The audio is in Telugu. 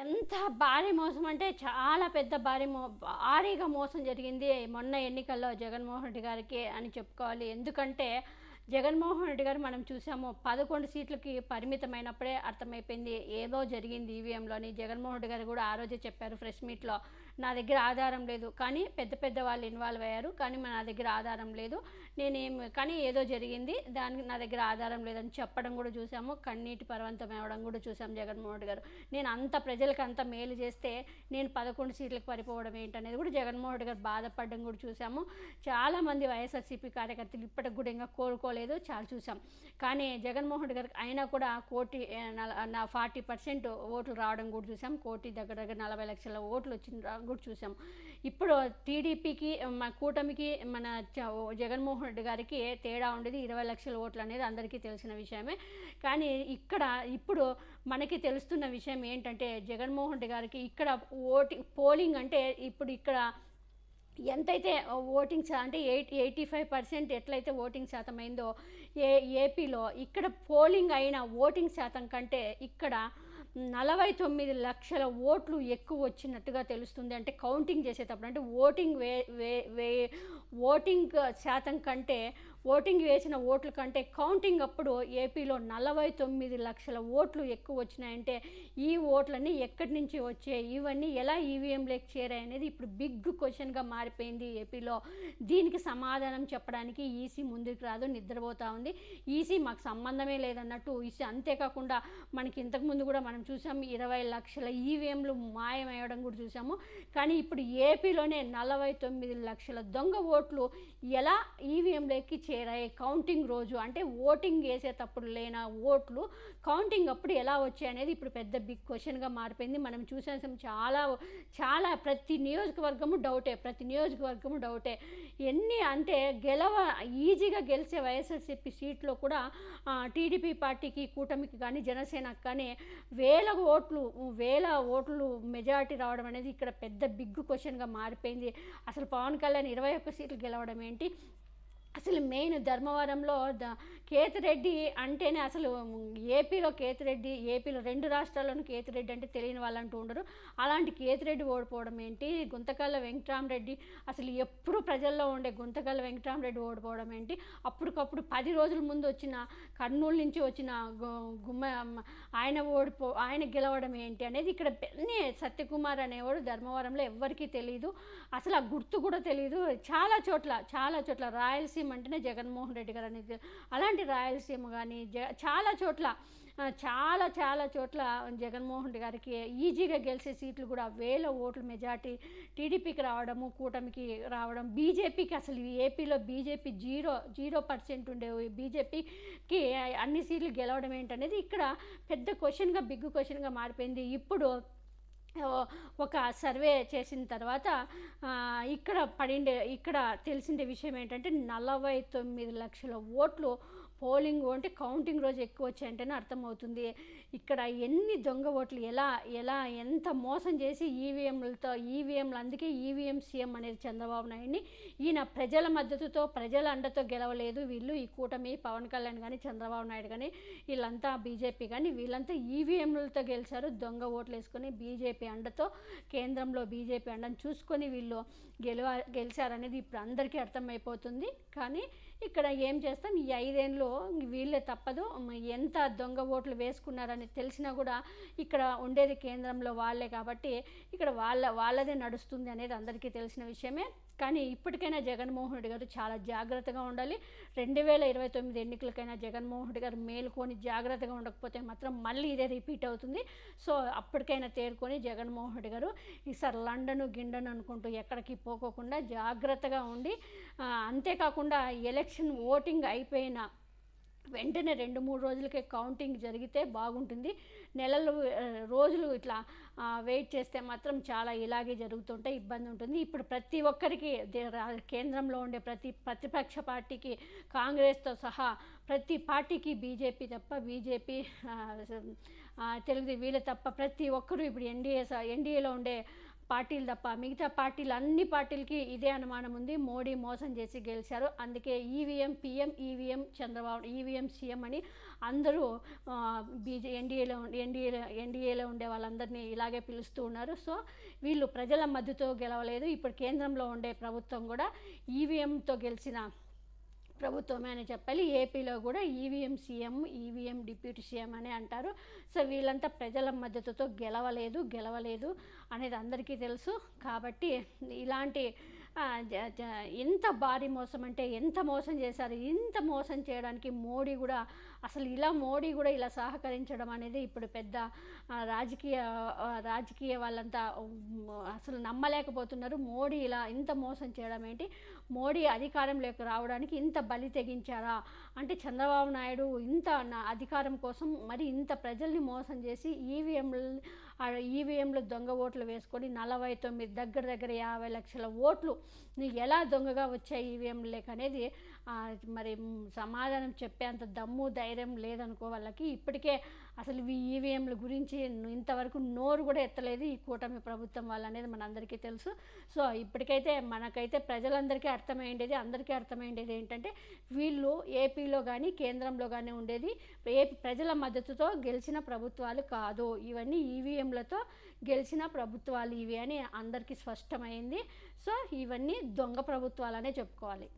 ఎంత భారీ మోసం అంటే చాలా పెద్ద భారీ మో భారీగా మోసం జరిగింది మొన్న ఎన్నికల్లో జగన్మోహన్ రెడ్డి గారికి అని చెప్పుకోవాలి. ఎందుకంటే జగన్మోహన్ రెడ్డి గారు మనం చూసాము పదకొండు సీట్లకి పరిమితమైనప్పుడే అర్థమైపోయింది. ఏదో జరిగింది ఈవీఎంలోని. జగన్మోహన్ రెడ్డి గారు కూడా ఆ రోజే చెప్పారు ఫ్రెష్ మీట్లో నా దగ్గర ఆధారం లేదు. కానీ పెద్ద పెద్ద వాళ్ళు ఇన్వాల్వ్ అయ్యారు. కానీ నా దగ్గర ఆధారం లేదు. నేనేం కానీ ఏదో జరిగింది. దానికి నా దగ్గర ఆధారం లేదని చెప్పడం కూడా చూసాము. కన్నీటి పర్వంతం అవ్వడం కూడా చూసాం జగన్మోహన్ రెడ్డి గారు. నేను అంత ప్రజలకు అంత మేలు చేస్తే నేను పదకొండు సీట్లకు పడిపోవడం ఏంటనేది కూడా జగన్మోహన్ రెడ్డి గారు బాధపడడం కూడా చూసాము. చాలామంది వైఎస్ఆర్సీపీ కార్యకర్తలు ఇప్పటికి కూడా ఇంకా కోరుకోలేదు చాలా చూసాం కానీ జగన్మోహన్ రెడ్డి గారికి అయినా కూడా కోటి నల- నా ఫార్టీ పర్సెంట్ ఓట్లు రావడం కూడా చూసాం కోటి దగ్గర దగ్గర నలభై లక్షల ఓట్లు వచ్చిన కూడా చూసాం ఇప్పుడు టీడీపీకి మన కూటమికి మన చ- జగన్మోహన్ రెడ్డి గారికి తేడా ఉండేది ఇరవై లక్షల ఓట్లు అనేది అందరికీ తెలిసిన విషయమే. కానీ ఇక్కడ ఇప్పుడు మనకి తెలుస్తున్న విషయం ఏంటంటే జగన్మోహన్ రెడ్డి గారికి ఇక్కడ ఓటి పోలింగ్ అంటే ఇప్పుడు ఇక్కడ ఎంతైతే ఓటింగ్ అంటే ఎయిట్ ఎయిటీ ఫైవ్ పర్సెంట్ ఎట్లయితే ఓటింగ్ శాతం అయిందో ఏ ఏపీలో ఇక్కడ పోలింగ్ అయిన ఓటింగ్ శాతం కంటే ఇక్కడ నలభై తొమ్మిది లక్షల ఓట్లు ఎక్కువ వచ్చినట్టుగా తెలుస్తుంది. అంటే కౌంటింగ్ చేసేటప్పుడు అంటే ఓటింగ్ వే వే వే ఓటింగ్ శాతం కంటే ఓటింగ్ వేసిన ఓట్ల కంటే కౌంటింగ్ అప్పుడు ఏపీలో నలభై తొమ్మిది లక్షల ఓట్లు ఎక్కువ వచ్చినాయంటే ఈ ఓట్లన్నీ ఎక్కడి నుంచి వచ్చాయి? ఇవన్నీ ఎలా ఈవీఎంలోకి చేరాయి అనేది ఇప్పుడు బిగ్ క్వశ్చన్గా మారిపోయింది ఏపీలో. దీనికి సమాధానం చెప్పడానికి ఈసీ ముందుకు రాదు నిద్రపోతూ ఉంది. ఈసీ మాకు సంబంధమే లేదన్నట్టు ఈసీ అంతేకాకుండా మనకి ఇంతకుముందు కూడా మనం చూసాం ఇరవై లక్షల ఈవీఎంలు మాయమయ్యడం కూడా చూసాము. కానీ ఇప్పుడు ఏపీలోనే నలభై తొమ్మిది లక్షల దొంగ ఓట్లు ఎలా ఈవీఎంలోకి చేరాయి కౌంటింగ్ రోజు అంటే ఓటింగ్ వేసేటప్పుడు లేన ఓట్లు కౌంటింగ్ అప్పుడు ఎలా వచ్చాయి అనేది ఇప్పుడు పెద్ద బిగ్ క్వశ్చన్గా మారిపోయింది. మనం చూసేసాం చాలా చాలా ప్రతి నియోజకవర్గము డౌటే ప్రతి నియోజకవర్గము డౌటే ఎన్ని అంటే గెలవ ఈజీగా గెలిచే వైఎస్ఆర్సీపీ సీట్లో కూడా టీడీపీ పార్టీకి కూటమికి కానీ జనసేనకు కానీ వేల ఓట్లు వేల ఓట్లు మెజారిటీ రావడం అనేది ఇక్కడ పెద్ద బిగ్ క్వశ్చన్గా మారిపోయింది. అసలు పవన్ కళ్యాణ్ ఇరవై ఒక్క సీట్లు గెలవడం ఏంటి? అసలు మెయిన్ ధర్మవరంలో ద కేతిరెడ్డి అంటేనే అసలు ఏపీలో కేతిరెడ్డి ఏపీలో రెండు రాష్ట్రాల్లోనూ కేతిరెడ్డి అంటే తెలియని వాళ్ళు అంటూ ఉండరు. అలాంటి కేతిరెడ్డి ఓడిపోవడం ఏంటి? గుంతకల్ల వెంకటరామరెడ్డి అసలు ఎప్పుడు ప్రజల్లో ఉండే గుంతకల్ల వెంకటరామరెడ్డి ఓడిపోవడం ఏంటి? అప్పటికప్పుడు పది రోజుల ముందు వచ్చిన కర్నూలు నుంచి వచ్చిన గు- గుమ్మ ఆయన ఓడిపో ఆయన గెలవడం ఏంటి అనేది ఇక్కడ పెన్ని సత్యకుమార్ అనేవాడు ధర్మవరంలో ఎవ్వరికీ తెలియదు అసలు ఆ గుర్తు కూడా తెలియదు చాలా చోట్ల చాలా చోట్ల రాయలసీమ అంటేనే జగన్మోహన్ రెడ్డి గారు అనేది. అలాంటి రాయలసీమ కానీ జ చాలా చోట్ల చాలా చాలా చోట్ల జగన్మోహన్ రెడ్డి గారికి ఈజీగా గెలిచే సీట్లు కూడా వేల ఓట్ల మెజార్టీ టీడీపీకి రావడము కూటమికి రావడం బీజేపీకి అసలు ఏపీలో బీజేపీ జీరో జీరో పర్సెంట్ ఉండే బీజేపీకి అన్ని సీట్లు గెలవడం ఏంటనేది ఇక్కడ పెద్ద క్వశ్చన్గా బిగ్ క్వశ్చన్గా మారిపోయింది. ఇప్పుడు ఒక సర్వే చేసిన తర్వాత ఇక్కడ పడిండే ఇక్కడ తెలిసిండే విషయం ఏంటంటే నలభై తొమ్మిది లక్షల ఓట్లు పోలింగ్ అంటే కౌంటింగ్ రోజు ఎక్కువ వచ్చాయంటేనే అర్థమవుతుంది. ఇక్కడ ఎన్ని దొంగ ఓట్లు ఎలా ఎలా ఎంత మోసం చేసి ఈవీఎంలతో ఈవీఎంలు అందుకే ఈవీఎం సీఎం అనేది చంద్రబాబు నాయుడిని ఈయన ప్రజల మద్దతుతో ప్రజల అండతో గెలవలేదు. వీళ్ళు ఈ కూటమి పవన్ కళ్యాణ్ కానీ చంద్రబాబు నాయుడు కానీ వీళ్ళంతా బీజేపీ కానీ వీళ్ళంతా ఈవీఎంలతో గెలిచారు. దొంగ ఓట్లు వేసుకొని బీజేపీ అండతో కేంద్రంలో బీజేపీ అండని చూసుకొని వీళ్ళు గెలవ గెలిచారనేది ఇప్పుడు అందరికీ అర్థమైపోతుంది. కానీ ఇక్కడ ఏం చేస్తాం? ఈ ఐదేళ్ళు వీళ్ళే తప్పదు. ఎంత దొంగ ఓట్లు వేసుకున్నారని తెలిసినా కూడా ఇక్కడ ఉండేది కేంద్రంలో వాళ్ళే కాబట్టి ఇక్కడ వాళ్ళ వాళ్ళదే నడుస్తుంది అనేది అందరికీ తెలిసిన విషయమే. కానీ ఇప్పటికైనా జగన్మోహన్ రెడ్డి గారు చాలా జాగ్రత్తగా ఉండాలి. రెండు వేల ఇరవై తొమ్మిది ఎన్నికలకైనా జగన్మోహన్ రెడ్డి గారు మేలుకొని జాగ్రత్తగా ఉండకపోతే మాత్రం మళ్ళీ ఇదే రిపీట్ అవుతుంది. సో అప్పటికైనా తేరుకొని జగన్మోహన్ రెడ్డి గారు ఈసారి లండన్ గిండన్ అనుకుంటూ ఎక్కడికి పోకోకుండా జాగ్రత్తగా ఉండి అంతేకాకుండా ఎలక్షన్ ఓటింగ్ అయిపోయిన వెంటనే రెండు మూడు రోజులకే కౌంటింగ్ జరిగితే బాగుంటుంది. నెలలు రోజులు ఇట్లా వెయిట్ చేస్తే మాత్రం చాలా ఇలాగే జరుగుతుంటే ఇబ్బంది ఉంటుంది. ఇప్పుడు ప్రతి ఒక్కరికి దే- రా- కేంద్రంలో ఉండే ప్రతి ప్రతిపక్ష పార్టీకి కాంగ్రెస్తో సహా ప్రతి పార్టీకి బీజేపీ తప్ప బీజేపీ తెలుగు వీళ్ళు తప్ప ప్రతి ఒక్కరూ ఇప్పుడు ఎన్డీఏ ఎన్డీఏలో ఉండే పార్టీలు తప్ప మిగతా పార్టీలు అన్ని పార్టీలకి ఇదే అనుమానం ఉంది. మోడీ మోసం చేసి గెలిచారు. అందుకే EVM PM EVM Chandrababu EVM CM అని అందరూ బీజే ఎన్డీఏలో ఎన్డీఏలో ఎన్డీఏలో ఉండే వాళ్ళందరినీ ఇలాగే పిలుస్తూ ఉన్నారు. సో వీళ్ళు ప్రజల మద్దతు గెలవలేదు. ఇప్పుడు కేంద్రంలో ఉండే ప్రభుత్వం కూడా ఈవీఎంతో గెలిచిన ప్రభుత్వమే అని చెప్పాలి. ఏపీలో కూడా EVM CM EVM deputy CM అని అంటారు. సో వీళ్ళంతా ప్రజల మద్దతుతో గెలవలేదు గెలవలేదు అనేది అందరికీ తెలుసు. కాబట్టి ఇలాంటి ఎంత భారీ మోసం అంటే ఎంత మోసం చేశారు ఇంత మోసం చేయడానికి మోడీ కూడా అసలు ఇలా మోడీ కూడా ఇలా సహకరించడం అనేది ఇప్పుడు పెద్ద రాజకీయ రాజకీయ వాళ్ళంతా అసలు నమ్మలేకపోతున్నారు. మోడీ ఇలా ఇంత మోసం చేయడం ఏంటి? మోడీ అధికారంలోకి రావడానికి ఇంత బలి తెగించారా? అంటే చంద్రబాబు నాయుడు ఇంత అధికారం కోసం మరి ఇంత ప్రజల్ని మోసం చేసి ఈవీఎంలు ఈవీఎంలు దొంగ ఓట్లు వేసుకొని నలభై తొమ్మిది దగ్గర దగ్గర యాభై లక్షల ఓట్లు నీకు ఎలా దొంగగా వచ్చాయి ఈవీఎం లేక అనేది మరి సమాధానం చెప్పేంత దమ్ము ధైర్యం లేదనుకో వాళ్ళకి ఇప్పటికే అసలు ఈ ఈవీఎంల గురించి ఇంతవరకు నోరు కూడా ఎత్తలేదు ఈ కూటమి ప్రభుత్వం వాళ్ళనేది మనందరికీ తెలుసు. సో ఇప్పటికైతే మనకైతే ప్రజలందరికీ అర్థమైండేది అందరికీ అర్థమైండేది ఏంటంటే వీళ్ళు ఏపీలో కానీ కేంద్రంలో కానీ ఉండేది ఏపీ ప్రజల మద్దతుతో గెలిచిన ప్రభుత్వాలు కాదు. ఇవన్నీ ఈవీఎంలతో గెలిచిన ప్రభుత్వాలు ఇవి అని అందరికీ స్పష్టమైంది. సో ఇవన్నీ దొంగ ప్రభుత్వాలనే చెప్పుకోవాలి.